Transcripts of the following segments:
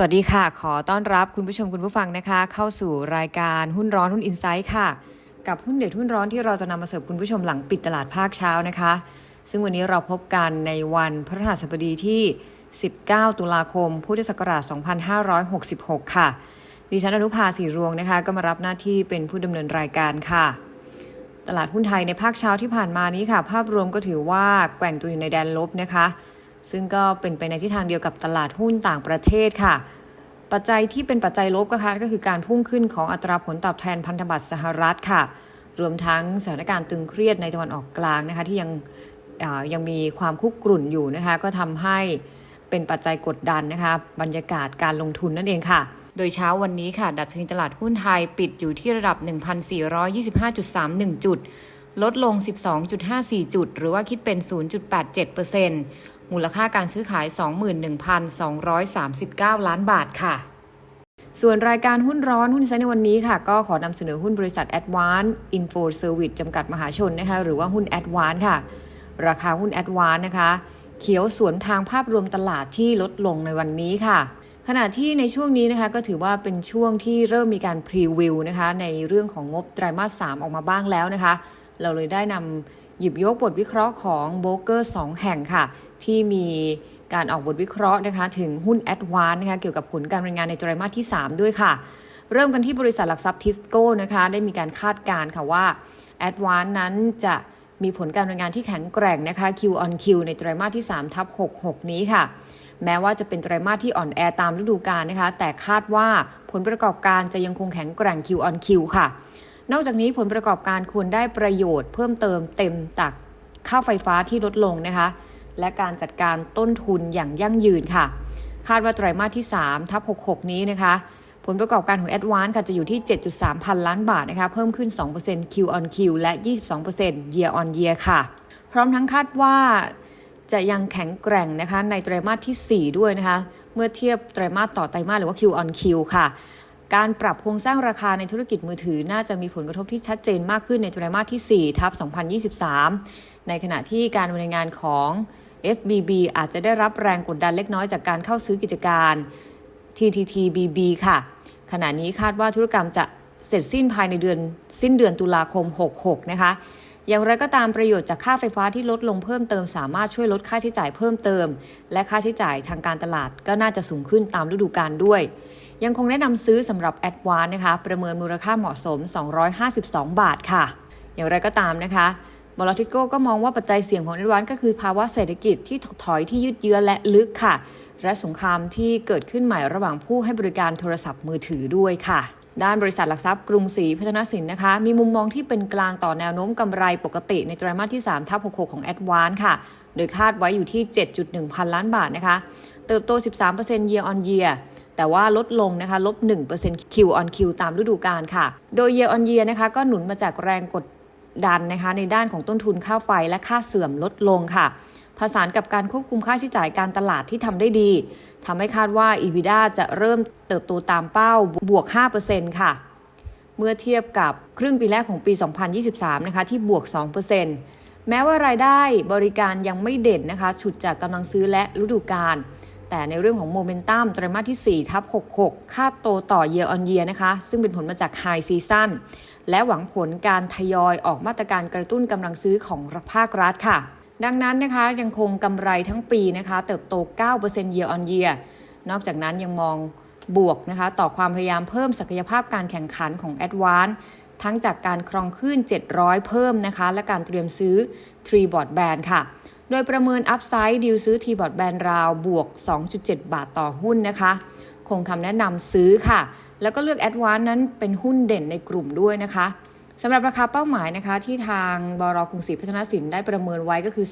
สวัสดีค่ะ ขอต้อนรับคุณผู้ชมคุณผู้ฟังนะคะ เข้าสู่รายการหุ้นร้อนหุ้นอินไซต์ค่ะ กับหุ้นเด็ดหุ้นร้อนที่เราจะนำมาเสิร์ฟคุณผู้ชมหลังปิดตลาดภาคเช้านะคะ ซึ่งวันนี้เราพบกันในวันพฤหัสบดีที่ 19 ตุลาคม พุทธศักราช 2566 ค่ะ ดิฉันอนุภาสีรวงนะคะ ก็มารับหน้าที่เป็นผู้ดำเนินรายการค่ะ ตลาดหุ้นไทยในภาคเช้าที่ผ่านมานี้ค่ะ ภาพรวมก็ถือว่าแกว่งตัวอยู่ในแดนลบนะคะ ซึ่งก็เป็นไปในทิศทางเดียวกับตลาดหุ้นต่างประเทศค่ะ ปัจจัยที่เป็นปัจจัยลบก็ค่ะก็คือการพุ่งขึ้นของอัตราผลตอบแทนพันธบัตรสหรัฐค่ะ รวมทั้งสถานการณ์ตึงเครียดในตะวันออกกลางนะคะที่ยังยังมีความคุกกรุ่นอยู่นะคะก็ทำให้เป็นปัจจัยกดดันนะคะบรรยากาศการลงทุนนั่นเองค่ะ โดยเช้าวันนี้ค่ะ ดัชนีตลาดหุ้นไทยปิดอยู่ที่ระดับ 1,425.31 จุด ลดลง 12.54 จุด หรือว่าคิดเป็น 0.87% มูลค่าการซื้อขาย 21,239 ล้านบาทค่ะ ส่วนรายการหุ้นร้อนหุ้นไซในวันนี้ค่ะ ก็ขอนำเสนอหุ้นบริษัท Advance Info Service จำกัดมหาชนนะคะหรือว่าหุ้น Advance ค่ะ ราคาหุ้น Advance นะคะ เขียวสวนทางภาพรวมตลาดที่ลดลงในวันนี้ค่ะขณะที่ในช่วงนี้นะคะก็ถือว่าเป็นช่วงที่เริ่มมีการพรีวิวนะคะในเรื่องของงบไตรมาส 3 ออกมาบ้างแล้วนะคะ เราเลยได้นำ หยิบยกบทวิเคราะห์ของโบรกเกอร์2แห่งค่ะ ที่มีการออกบทวิเคราะห์นะคะ ถึงหุ้น a d v a n c e นะคะเกี่ยวกับผลการรายงานในไตรมาสที่ 3 ด้วยค่ะ เริ่มกันที่บริษัทหลักทรัพย์ทิสโก้นะคะ ได้มีการคาดการณ์ค่ะว่า a d v a n c e นั้นจะมีผลการรายงานที่แข็งแกร่งนะคะ Q on Q ในไตรมาสที่3ทับ66 นี้ค่ะ แม้ว่าจะเป็นไตรมาสที่อ่อนแอตามฤดูกาลนะคะ แต่คาดว่าผลประกอบการจะยังคงแข็งแกร่ง Q on Q ค่ะ นอกจากนี้ผลประกอบการควรได้ประโยชน์เพิ่มเติมเต็มจากค่าไฟฟ้าที่ลดลงนะคะ และการจัดการต้นทุนอย่างยั่งยืนค่ะ คาดว่าไตรมาสที่3ทับ66 นี้นะคะ ผลประกอบการของ a d v a n c e ค่ะจะอยู่ที่ 7.3 พันล้านบาทนะคะ เพิ่มขึ้น 2% Q on Q และ 22% Year on Year ค่ะ พร้อมทั้งคาดว่าจะยังแข็งแกร่งนะคะในไตรมาสที่ 4 ด้วยนะคะ เมื่อเทียบไตรมาสต่อไตรมาสหรือว่า Q on Q ค่ะ การปรับโครงสร้างราคาในธุรกิจมือถือ น่าจะมีผลกระทบที่ชัดเจนมากขึ้นในไตรมาสที่4ทับ2023 ในขณะที่การดำเนินงานของ FBB อาจจะได้รับแรงกดดันเล็กน้อยจากการเข้าซื้อกิจการ TTTBB ค่ะ ขณะนี้คาดว่าธุรกรรมจะเสร็จสิ้นภายในเดือนสิ้นเดือนตุลาคม 66 นะคะ อย่างไรก็ตามประโยชน์จากค่าไฟฟ้าที่ลดลงเพิ่มเติม สามารถช่วยลดค่าใช้จ่ายเพิ่มเติม และค่าใช้จ่ายทางการตลาดก็น่าจะสูงขึ้นตามฤดูกาลด้วย ยังคงแนะนำซื้อสำหรับแอดวานนะคะ ประเมินมูลค่าเหมาะสม 252 บาทค่ะ อย่างไรก็ตามนะคะบอลทิโก้ก็มองว่าปัจจัยเสี่ยงของแอดวานก็คือภาวะเศรษฐกิจที่ถดถอยที่ยืดเยื้อและลึกค่ะ และสงครามที่เกิดขึ้นใหม่ระหว่างผู้ให้บริการโทรศัพท์มือถือด้วยค่ะ ด้านบริษัทหลักทรัพย์กรุงศรีพัฒนสินนะคะ มีมุมมองที่เป็นกลางต่อแนวโน้มกำไรปกติในไตรมาสที่3ทับ66 ของ a d v a n c e ค่ะ โดยคาดไว้อยู่ที่ 7.1 พันล้านบาทนะคะ เติบโต 13% year on year แต่ว่าลดลงนะคะลบ1% Q on Q ตามฤดูกาลค่ะ โดย year on year นะคะก็หนุนมาจากแรงกดดันนะคะในด้านของต้นทุนค่าไฟและค่าเสื่อมลดลงค่ะผสานกับการควบคุมค่าใช้จ่ายการตลาดที่ทำได้ดีทำให้คาดว่า EBITDA จะเริ่มเติบโตตามเป้าบวก 5%ค่ะ เมื่อเทียบกับครึ่งปีแรกของปี 2023 นะคะที่บวก 2%แม้ว่ารายได้บริการยังไม่เด่นนะคะ ฉุดจากกำลังซื้อและฤดูกาล แต่ในเรื่องของโมเมนตัมไตรมาสที่4ทับ66 คาดโตต่อ year on year นะคะ ซึ่งเป็นผลมาจาก high season และหวังผลการทยอยออกมาตรการกระตุ้นกำลังซื้อของภาครัฐค่ะ ดังนั้นนะคะยังคงกำไรทั้งปีนะคะ เติบโต 9% year on year นอกจากนั้นยังมองบวกนะคะ ต่อความพยายามเพิ่มศักยภาพการแข่งขันของ a d v a n c e ทั้งจากการครองคลื่น700 เพิ่มนะคะ และการเตรียมซื้อ3บอร์ดแบนค่ะ โดยประเมินอัพไซด์ดีลซื้อ3บอร์ดแบนราวบวก 2.7 บาทต่อหุ้นนะคะ คงคำแนะนำซื้อค่ะ แล้วก็เลือก a d v a n c e นั้นเป็นหุ้นเด่นในกลุ่มด้วยนะคะสำหรับราคาเป้าหมายนะคะ ที่ทางบรกรุงศรีพัฒนสินได้ประเมินไว้ก็คือ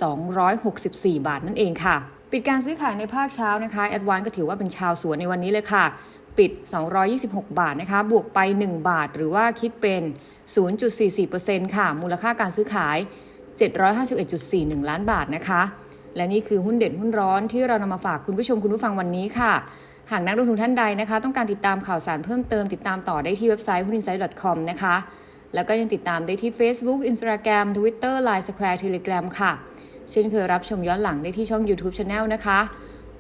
264 บาทนั่นเองค่ะ ปิดการซื้อขายในภาคเช้านะคะแอดวานก็ถือว่าเป็นชาวสวนในวันนี้เลยค่ะ ปิด 226 บาทนะคะ บวกไป 1 บาท หรือว่าคิดเป็น 0.44%ค่ะ มูลค่าการซื้อขาย 751.41 ล้านบาทนะคะ และนี่คือหุ้นเด่นหุ้นร้อนที่เรานำมาฝากคุณผู้ชมคุณผู้ฟังวันนี้ค่ะ หากนักลงทุนท่านใดนะคะ ต้องการติดตามข่าวสารเพิ่มเติมติดตามต่อได้ที่เว็บไซต์ huninsight.com นะคะ แล้วก็ยังติดตามได้ที่ Facebook Instagram Twitter Line Square Telegram ค่ะ เช่นเคยรับชมย้อนหลังได้ที่ช่อง YouTube Channel นะคะ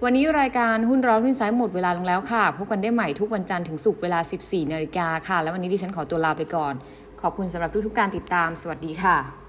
วันนี้รายการหุ้นร้อนหุ้นไซด์หมดเวลาลงแล้วค่ะ พบกันได้ใหม่ทุกวันจันทร์ถึงศุกร์เวลา 14 นาฬิกาค่ะ แล้ววันนี้ดิฉันขอตัวลาไปก่อน ขอบคุณสำหรับทุกๆการติดตาม สวัสดีค่ะ